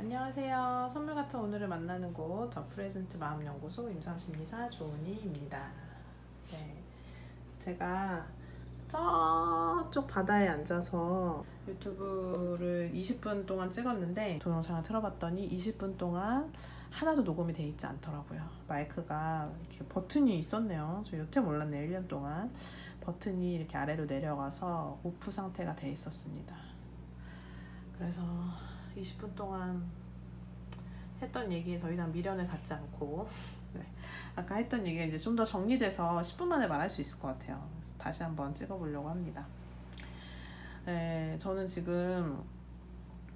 안녕하세요. 선물 같은 오늘을 만나는 곳 더 프레젠트 마음연구소 임상심리사 조은희입니다. 네, 제가 저쪽 바다에 앉아서 유튜브를 20분 동안 찍었는데 동영상을 틀어봤더니 20분 동안 하나도 녹음이 돼 있지 않더라고요. 마이크가 이렇게 버튼이 있었네요. 저 여태 몰랐네요. 1년 동안 버튼이 이렇게 아래로 내려가서 오프 상태가 돼 있었습니다. 그래서 20분 동안 했던 얘기에 더 이상 미련을 갖지 않고 네. 아까 했던 얘기가 이제 좀 더 정리돼서 10분 만에 말할 수 있을 것 같아요. 다시 한번 찍어보려고 합니다. 네, 저는 지금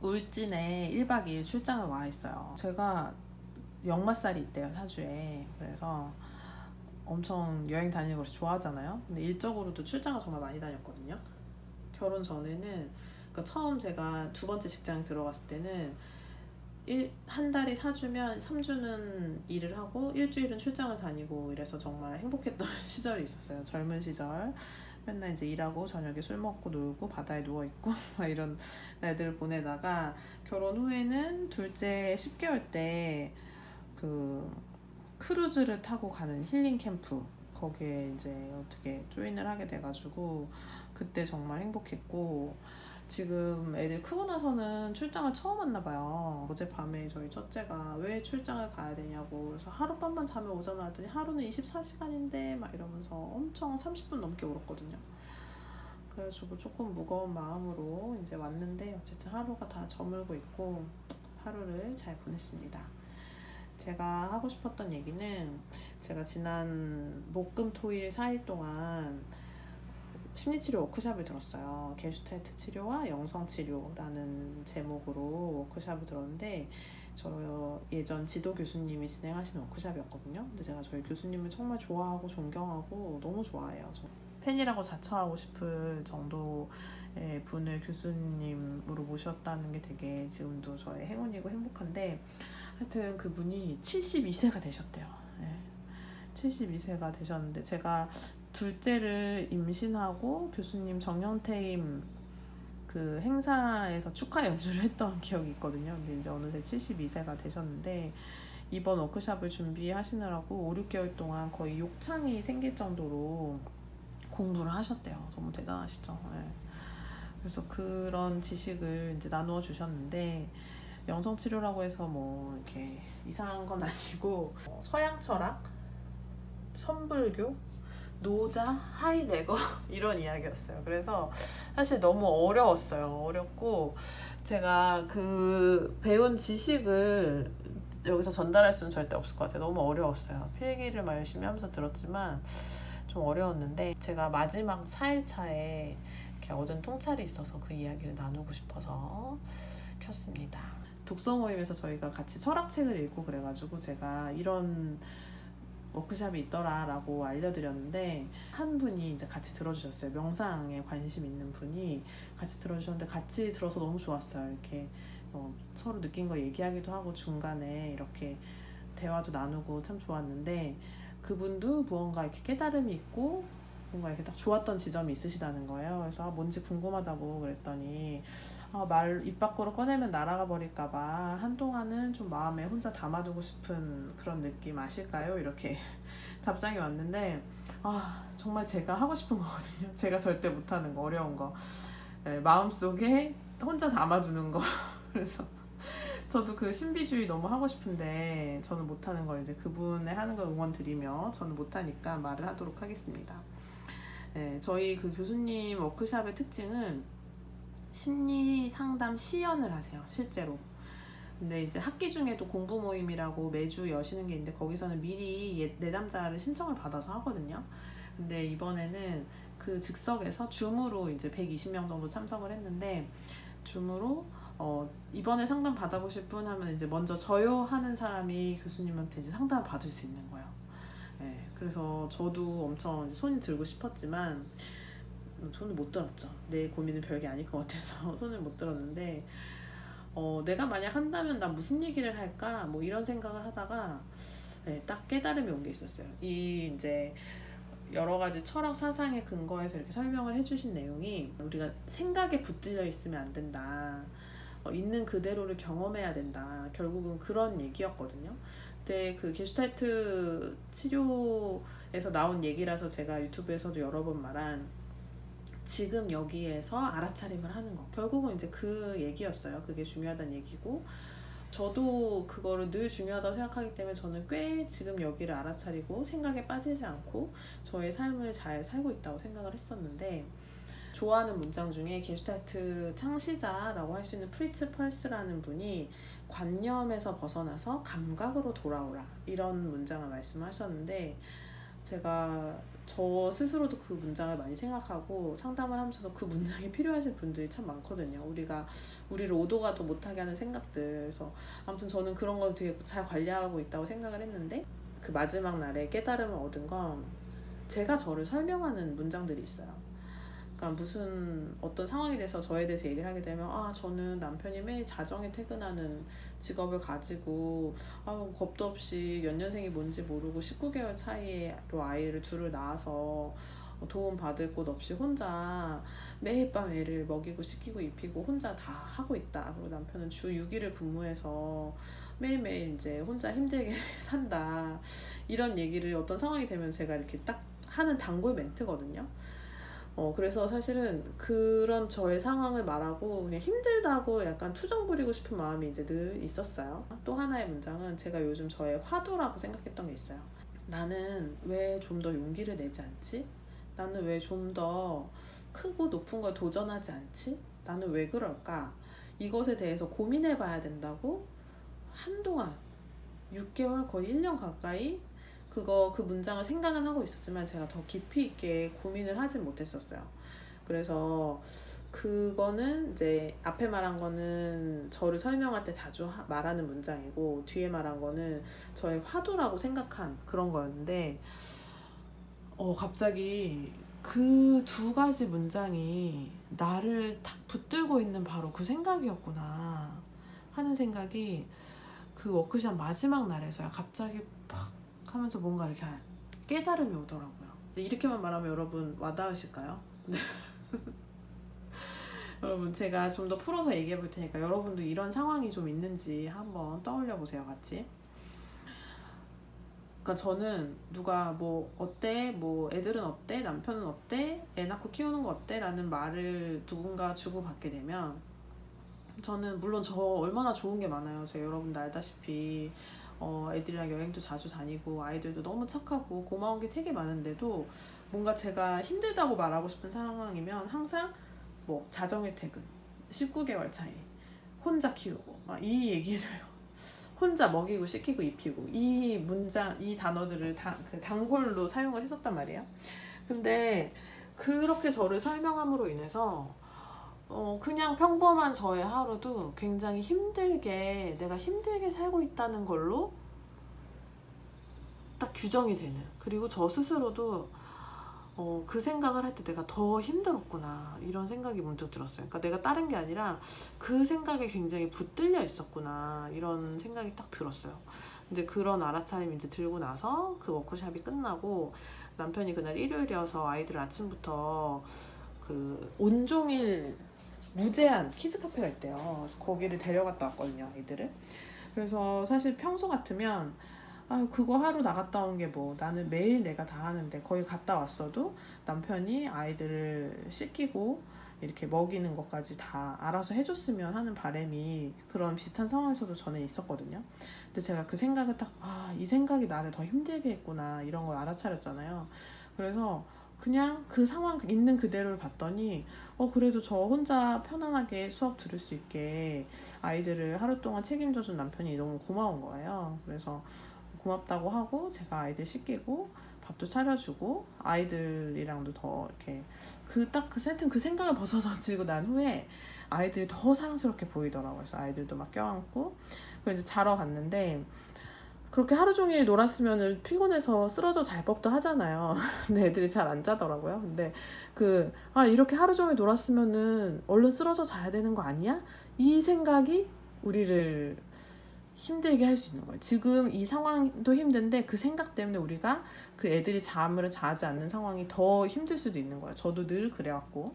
울진에 1박 2일 출장을 와 있어요. 제가 역마살이 있대요, 사주에. 그래서 엄청 여행 다니는 걸 좋아하잖아요. 근데 일적으로도 출장을 정말 많이 다녔거든요. 결혼 전에는 그러니까 처음 제가 두 번째 직장 들어갔을 때는 일, 한 달이 사주면 3주는 일을 하고 일주일은 출장을 다니고 이래서 정말 행복했던 시절이 있었어요. 젊은 시절. 맨날 이제 일하고 저녁에 술 먹고 놀고 바다에 누워 있고 막 이런 날들 보내다가 결혼 후에는 둘째 10개월 때 그 크루즈를 타고 가는 힐링 캠프 거기에 이제 어떻게 조인을 하게 돼가지고 그때 정말 행복했고 지금 애들 크고 나서는 출장을 처음 왔나 봐요. 어젯밤에 저희 첫째가 왜 출장을 가야 되냐고 그래서 하룻밤만 자면 오잖아 했더니 하루는 24시간인데 막 이러면서 엄청 30분 넘게 울었거든요. 그래가지고 조금 무거운 마음으로 이제 왔는데 어쨌든 하루가 다 저물고 있고 하루를 잘 보냈습니다. 제가 하고 싶었던 얘기는 제가 지난 목금 토일 4일 동안 심리치료 워크샵을 들었어요. 게슈탈트 치료와 영성치료라는 제목으로 워크샵을 들었는데 저 예전 지도 교수님이 진행하시는 워크샵이었거든요. 근데 제가 저희 교수님을 정말 좋아하고 존경하고 너무 좋아해요. 저 팬이라고 자처하고 싶을 정도의 분을 교수님으로 모셨다는 게 되게 지금도 저의 행운이고 행복한데 하여튼 그분이 72세가 되셨대요. 네. 72세가 되셨는데 제가 둘째를 임신하고 교수님 정년퇴임 그 행사에서 축하 연주를 했던 기억이 있거든요. 근데 이제 어느새 72세가 되셨는데 이번 워크샵을 준비하시느라고 5, 6개월 동안 거의 욕창이 생길 정도로 공부를 하셨대요. 너무 대단하시죠. 네. 그래서 그런 지식을 이제 나누어 주셨는데 영성 치료라고 해서 뭐 이렇게 이상한 건 아니고 어, 서양 철학, 선불교, 노자, 하이네거 이런 이야기였어요. 그래서 사실 너무 어려웠어요. 어렵고 제가 그 배운 지식을 여기서 전달할 수는 절대 없을 것 같아요. 너무 어려웠어요. 필기를 막 열심히 하면서 들었지만 좀 어려웠는데 제가 마지막 4일차에 이렇게 얻은 통찰이 있어서 그 이야기를 나누고 싶어서 켰습니다. 독서 모임에서 저희가 같이 철학책을 읽고 그래가지고 제가 이런 워크샵이 있더라라고 알려드렸는데 한 분이 이제 같이 들어주셨어요. 명상에 관심 있는 분이 같이 들어주셨는데 같이 들어서 너무 좋았어요. 이렇게 어, 서로 느낀 거 얘기하기도 하고 중간에 이렇게 대화도 나누고 참 좋았는데 그분도 무언가 이렇게 깨달음이 있고 뭔가 이렇게 딱 좋았던 지점이 있으시다는 거예요. 그래서 아, 뭔지 궁금하다고 그랬더니 아, 말입 밖으로 꺼내면 날아가 버릴까봐 한동안은 좀 마음에 혼자 담아두고 싶은 그런 느낌 아실까요? 이렇게 답장이 왔는데 아 정말 제가 하고 싶은 거거든요. 제가 절대 못하는 거 어려운 거 네, 마음 속에 혼자 담아두는 거 그래서 저도 그 신비주의 너무 하고 싶은데 저는 못하는 걸 이제 그분의 하는 걸 응원 드리며 저는 못하니까 말을 하도록 하겠습니다. 네, 저희 그 교수님 워크샵의 특징은 심리 상담 시연을 하세요, 실제로. 근데 이제 학기 중에도 공부 모임이라고 매주 여시는 게 있는데 거기서는 미리 예- 내담자를 신청을 받아서 하거든요. 근데 이번에는 그 즉석에서 줌으로 이제 120명 정도 참석을 했는데 줌으로 어 이번에 상담 받아보실 분 하면 이제 먼저 저요 하는 사람이 교수님한테 이제 상담을 받을 수 있는 거예요. 네, 그래서 저도 엄청 손이 들고 싶었지만 음, 손을 못 들었죠. 내 고민은 별게 아닐 것 같아서 손을 못 들었는데 어, 내가 만약 한다면 나 무슨 얘기를 할까 뭐 이런 생각을 하다가 네, 딱 깨달음이 온 게 있었어요. 이 이제 여러 가지 철학 사상의 근거에서 이렇게 설명을 해주신 내용이 우리가 생각에 붙들려 있으면 안 된다. 어, 있는 그대로를 경험해야 된다. 결국은 그런 얘기였거든요. 근데 그 게슈탈트 치료에서 나온 얘기라서 제가 유튜브에서도 여러 번 말한 지금 여기에서 알아차림을 하는 거. 결국은 이제 그 얘기였어요. 그게 중요하다는 얘기고. 저도 그거를 늘 중요하다고 생각하기 때문에 저는 꽤 지금 여기를 알아차리고 생각에 빠지지 않고 저의 삶을 잘 살고 있다고 생각을 했었는데 좋아하는 문장 중에 게슈탈트 창시자라고 할 수 있는 프리츠 펄스라는 분이 관념에서 벗어나서 감각으로 돌아오라 이런 문장을 말씀하셨는데 제가 저 스스로도 그 문장을 많이 생각하고 상담을 하면서도 그 문장이 필요하신 분들이 참 많거든요. 우리가 우리를 오도가도 못하게 하는 생각들. 그래서 아무튼 저는 그런 걸 되게 잘 관리하고 있다고 생각을 했는데 그 마지막 날에 깨달음을 얻은 건 제가 저를 설명하는 문장들이 있어요. 그러니까 무슨 어떤 상황에 대해서 저에 대해서 얘기를 하게 되면 아 저는 남편이 매일 자정에 퇴근하는 직업을 가지고 아우 겁도 없이 연년생이 뭔지 모르고 19개월 차이로 아이를 둘을 낳아서 도움 받을 곳 없이 혼자 매일 밤 애를 먹이고 씻기고 입히고 혼자 다 하고 있다. 그리고 남편은 주 6일을 근무해서 매일매일 이제 혼자 힘들게 산다. 이런 얘기를 어떤 상황이 되면 제가 이렇게 딱 하는 단골 멘트거든요. 어, 그래서 사실은 그런 저의 상황을 말하고 그냥 힘들다고 약간 투정 부리고 싶은 마음이 이제 늘 있었어요. 또 하나의 문장은 제가 요즘 저의 화두라고 생각했던 게 있어요. 나는 왜 좀 더 용기를 내지 않지? 나는 왜 좀 더 크고 높은 걸 도전하지 않지? 나는 왜 그럴까? 이것에 대해서 고민해 봐야 된다고 한동안 6개월 거의 1년 가까이 그거 그 문장을 생각은 하고 있었지만 제가 더 깊이 있게 고민을 하진 못했었어요. 그래서 그거는 이제 앞에 말한 거는 저를 설명할 때 자주 하- 말하는 문장이고 뒤에 말한 거는 저의 화두라고 생각한 그런 거였는데 어 갑자기 그 두 가지 문장이 나를 딱 붙들고 있는 바로 그 생각이었구나 하는 생각이 그 워크샵 마지막 날에서야 갑자기 팍 하면서 뭔가 이렇게 깨달음이 오더라고요. 이렇게만 말하면 여러분 와닿으실까요? 네. 여러분 제가 좀 더 풀어서 얘기해 볼 테니까 여러분도 이런 상황이 좀 있는지 한번 떠올려 보세요, 같이. 그러니까 저는 누가 뭐 어때, 뭐 애들은 어때, 남편은 어때, 애 낳고 키우는 거 어때?라는 말을 누군가 주고 받게 되면 저는 물론 저 얼마나 좋은 게 많아요. 저 여러분도 알다시피 어, 애들이랑 여행도 자주 다니고 아이들도 너무 착하고 고마운 게 되게 많은데도 뭔가 제가 힘들다고 말하고 싶은 상황이면 항상 뭐 자정의 퇴근, 19개월 차이, 혼자 키우고 막 이 얘기를 혼자 먹이고 씻기고 입히고 이 문장 이 단어들을 다, 그 단골로 사용을 했었단 말이에요. 근데 그렇게 저를 설명함으로 인해서 어, 그냥 평범한 저의 하루도 굉장히 힘들게 내가 힘들게 살고 있다는 걸로 딱 규정이 되는 그리고 저 스스로도 어, 그 생각을 할 때 내가 더 힘들었구나 이런 생각이 문득 들었어요. 그러니까 내가 다른 게 아니라 그 생각에 굉장히 붙들려 있었구나 이런 생각이 딱 들었어요. 근데 그런 알아차림이 이제 들고 나서 그 워크샵이 끝나고 남편이 그날 일요일이어서 아이들 아침부터 그 온종일 무제한 키즈 카페가 있대요. 그래서 거기를 데려갔다 왔거든요, 아이들을. 그래서 사실 평소 같으면 아 그거 하루 나갔다 온 게 뭐 나는 매일 내가 다 하는데 거기 갔다 왔어도 남편이 아이들을 씻기고 이렇게 먹이는 것까지 다 알아서 해줬으면 하는 바람이 그런 비슷한 상황에서도 전에 있었거든요. 근데 제가 그 생각을 딱, 아, 이 생각이 나를 더 힘들게 했구나, 이런 걸 알아차렸잖아요. 그래서 그냥 그 상황 있는 그대로를 봤더니, 어, 그래도 저 혼자 편안하게 수업 들을 수 있게 아이들을 하루 동안 책임져 준 남편이 너무 고마운 거예요. 그래서 고맙다고 하고, 제가 아이들 씻기고, 밥도 차려주고, 아이들이랑도 더 이렇게, 그 딱그 세튼 그 생각을 벗어던지고 난 후에 아이들이 더 사랑스럽게 보이더라고요. 그래서 아이들도 막 껴안고, 그래서 이제 자러 갔는데, 그렇게 하루 종일 놀았으면 피곤해서 쓰러져 잘 법도 하잖아요. 근데 애들이 잘 안 자더라고요. 근데 그, 아, 이렇게 하루 종일 놀았으면은 얼른 쓰러져 자야 되는 거 아니야? 이 생각이 우리를 힘들게 할 수 있는 거예요. 지금 이 상황도 힘든데 그 생각 때문에 우리가 그 애들이 잠을 자지 않는 상황이 더 힘들 수도 있는 거예요. 저도 늘 그래왔고.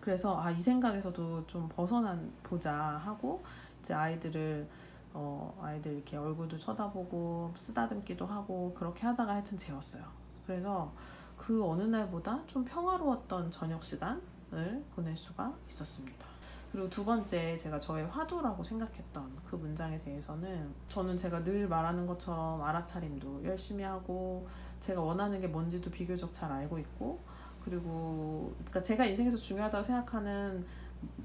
그래서 아 이 생각에서도 좀 벗어난 보자 하고 이제 아이들을 어 아이들 이렇게 얼굴도 쳐다보고 쓰다듬기도 하고 그렇게 하다가 하여튼 재웠어요. 그래서 그 어느 날보다 좀 평화로웠던 저녁 시간을 보낼 수가 있었습니다. 그리고 두 번째 제가 저의 화두라고 생각했던 그 문장에 대해서는 저는 제가 늘 말하는 것처럼 알아차림도 열심히 하고 제가 원하는 게 뭔지도 비교적 잘 알고 있고 그리고 그러니까 제가 인생에서 중요하다고 생각하는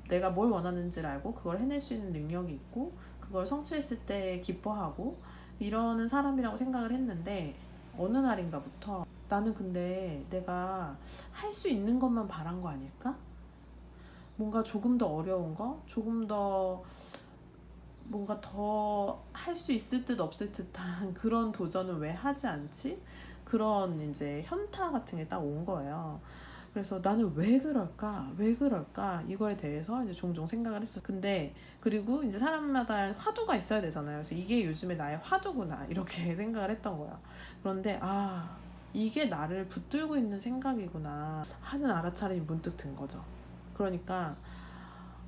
내가 뭘 원하는지를 알고 그걸 해낼 수 있는 능력이 있고 그걸 성취했을 때 기뻐하고 이러는 사람이라고 생각을 했는데 어느 날인가부터 나는 근데 내가 할 수 있는 것만 바란 거 아닐까? 뭔가 조금 더 어려운 거, 조금 더 뭔가 더 할 수 있을 듯 없을 듯한 그런 도전을 왜 하지 않지? 그런 이제 현타 같은 게 딱 온 거예요. 그래서 나는 왜 그럴까? 왜 그럴까? 이거에 대해서 이제 종종 생각을 했어. 근데 그리고 이제 사람마다 화두가 있어야 되잖아요. 그래서 이게 요즘에 나의 화두구나 이렇게 생각을 했던 거야. 그런데 아 이게 나를 붙들고 있는 생각이구나 하는 알아차림이 문득 든 거죠. 그러니까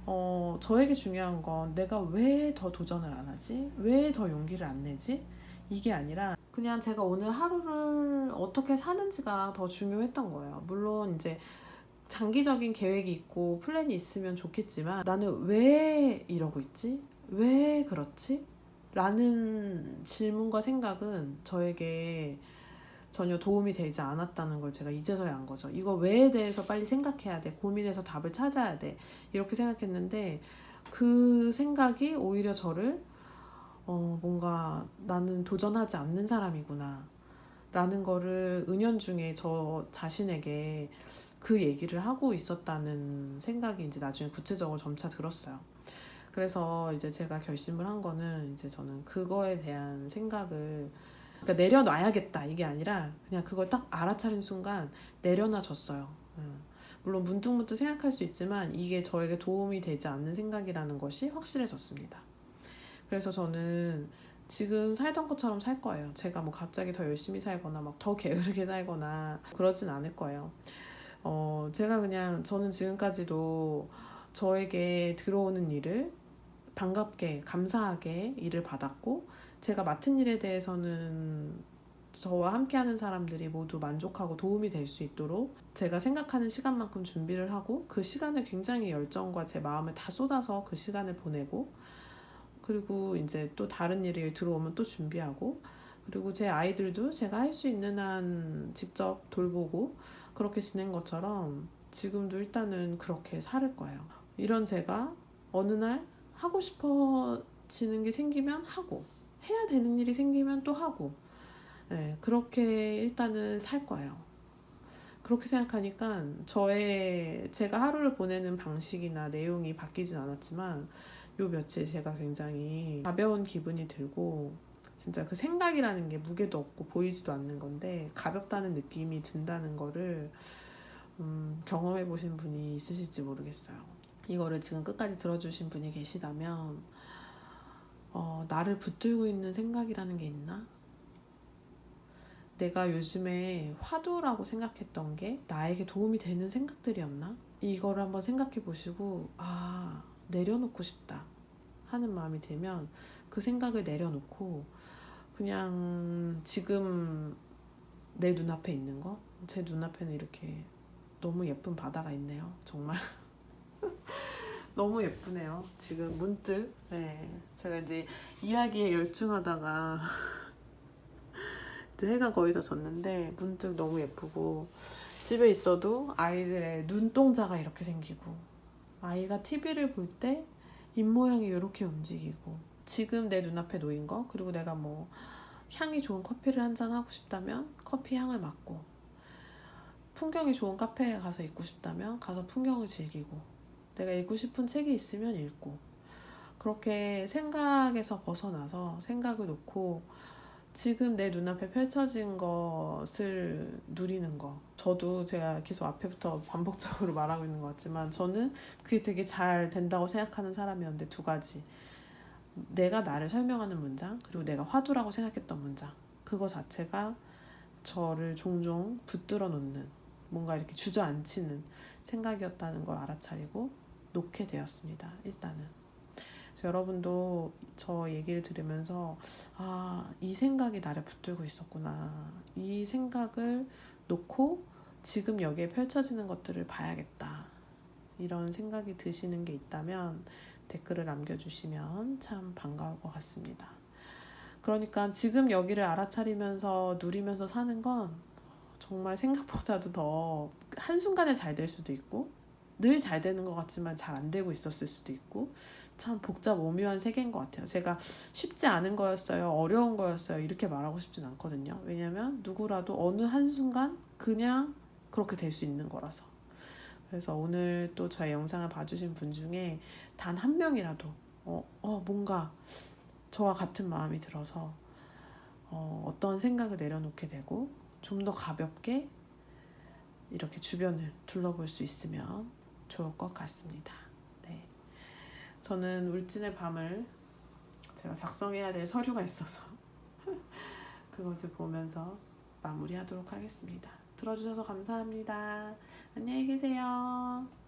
어 저에게 중요한 건 내가 왜 더 도전을 안 하지? 왜 더 용기를 안 내지? 이게 아니라 그냥 제가 오늘 하루를 어떻게 사는지가 더 중요했던 거예요. 물론 이제 장기적인 계획이 있고 플랜이 있으면 좋겠지만 나는 왜 이러고 있지? 왜 그렇지? 라는 질문과 생각은 저에게 전혀 도움이 되지 않았다는 걸 제가 이제서야 안 거죠. 이거 왜에 대해서 빨리 생각해야 돼. 고민해서 답을 찾아야 돼. 이렇게 생각했는데 그 생각이 오히려 저를 어, 뭔가 나는 도전하지 않는 사람이구나. 라는 거를 은연중에 저 자신에게 그 얘기를 하고 있었다는 생각이 이제 나중에 구체적으로 점차 들었어요. 그래서 이제 제가 결심을 한 거는 이제 저는 그거에 대한 생각을 그러니까 내려놔야겠다 이게 아니라 그냥 그걸 딱 알아차린 순간 내려놔줬어요. 음. 물론 문득문득 생각할 수 있지만 이게 저에게 도움이 되지 않는 생각이라는 것이 확실해졌습니다. 그래서 저는 지금 살던 것처럼 살 거예요. 제가 뭐 갑자기 더 열심히 살거나 막 더 게으르게 살거나 그러진 않을 거예요. 어, 제가 그냥 저는 지금까지도 저에게 들어오는 일을 반갑게, 감사하게 일을 받았고, 제가 맡은 일에 대해서는 저와 함께하는 사람들이 모두 만족하고 도움이 될 수 있도록 제가 생각하는 시간만큼 준비를 하고 그 시간을 굉장히 열정과 제 마음을 다 쏟아서 그 시간을 보내고 그리고 이제 또 다른 일이 들어오면 또 준비하고 그리고 제 아이들도 제가 할 수 있는 한 직접 돌보고 그렇게 지낸 것처럼 지금도 일단은 그렇게 살을 거예요. 이런 제가 어느 날 하고 싶어지는 게 생기면 하고 해야 되는 일이 생기면 또 하고 네, 그렇게 일단은 살 거예요. 그렇게 생각하니까 저의 제가 하루를 보내는 방식이나 내용이 바뀌진 않았지만 요 며칠 제가 굉장히 가벼운 기분이 들고 진짜 그 생각이라는 게 무게도 없고 보이지도 않는 건데 가볍다는 느낌이 든다는 거를 음, 경험해 보신 분이 있으실지 모르겠어요. 이거를 지금 끝까지 들어주신 분이 계시다면 어, 나를 붙들고 있는 생각이라는 게 있나? 내가 요즘에 화두라고 생각했던 게 나에게 도움이 되는 생각들이었나? 이거를 한번 생각해 보시고, 아, 내려놓고 싶다 하는 마음이 들면 그 생각을 내려놓고 그냥 지금 내 눈앞에 있는 거, 제 눈앞에는 이렇게 너무 예쁜 바다가 있네요. 정말. 너무 예쁘네요. 지금 문득 네 제가 이제 이야기에 열중하다가 이제 해가 거의 다 졌는데 문득 너무 예쁘고 집에 있어도 아이들의 눈동자가 이렇게 생기고 아이가 TV를 볼 때 입모양이 이렇게 움직이고 지금 내 눈앞에 놓인 거 그리고 내가 뭐 향이 좋은 커피를 한 잔 하고 싶다면 커피 향을 맡고 풍경이 좋은 카페에 가서 있고 싶다면 가서 풍경을 즐기고 내가 읽고 싶은 책이 있으면 읽고 그렇게 생각에서 벗어나서 생각을 놓고 지금 내 눈앞에 펼쳐진 것을 누리는 거. 저도 제가 계속 앞에부터 반복적으로 말하고 있는 것 같지만 저는 그게 되게 잘 된다고 생각하는 사람이었는데 두 가지. 내가 나를 설명하는 문장, 그리고 내가 화두라고 생각했던 문장. 그거 자체가 저를 종종 붙들어 놓는 뭔가 이렇게 주저앉히는 생각이었다는 걸 알아차리고 놓게 되었습니다. 일단은. 여러분도 저 얘기를 들으면서 아, 이 생각이 나를 붙들고 있었구나. 이 생각을 놓고 지금 여기에 펼쳐지는 것들을 봐야겠다. 이런 생각이 드시는 게 있다면 댓글을 남겨주시면 참 반가울 것 같습니다. 그러니까 지금 여기를 알아차리면서 누리면서 사는 건 정말 생각보다도 더 한순간에 잘 될 수도 있고 늘 잘 되는 것 같지만 잘 안 되고 있었을 수도 있고 참 복잡 오묘한 세계인 것 같아요. 제가 쉽지 않은 거였어요. 어려운 거였어요. 이렇게 말하고 싶진 않거든요. 왜냐면 누구라도 어느 한순간 그냥 그렇게 될 수 있는 거라서. 그래서 오늘 또 저의 영상을 봐주신 분 중에 단 한 명이라도 어, 어 뭔가 저와 같은 마음이 들어서 어, 어떤 생각을 내려놓게 되고 좀 더 가볍게 이렇게 주변을 둘러볼 수 있으면 좋을 것 같습니다. 네. 저는 울진의 밤을 제가 작성해야 될 서류가 있어서 그것을 보면서 마무리하도록 하겠습니다. 들어주셔서 감사합니다. 안녕히 계세요.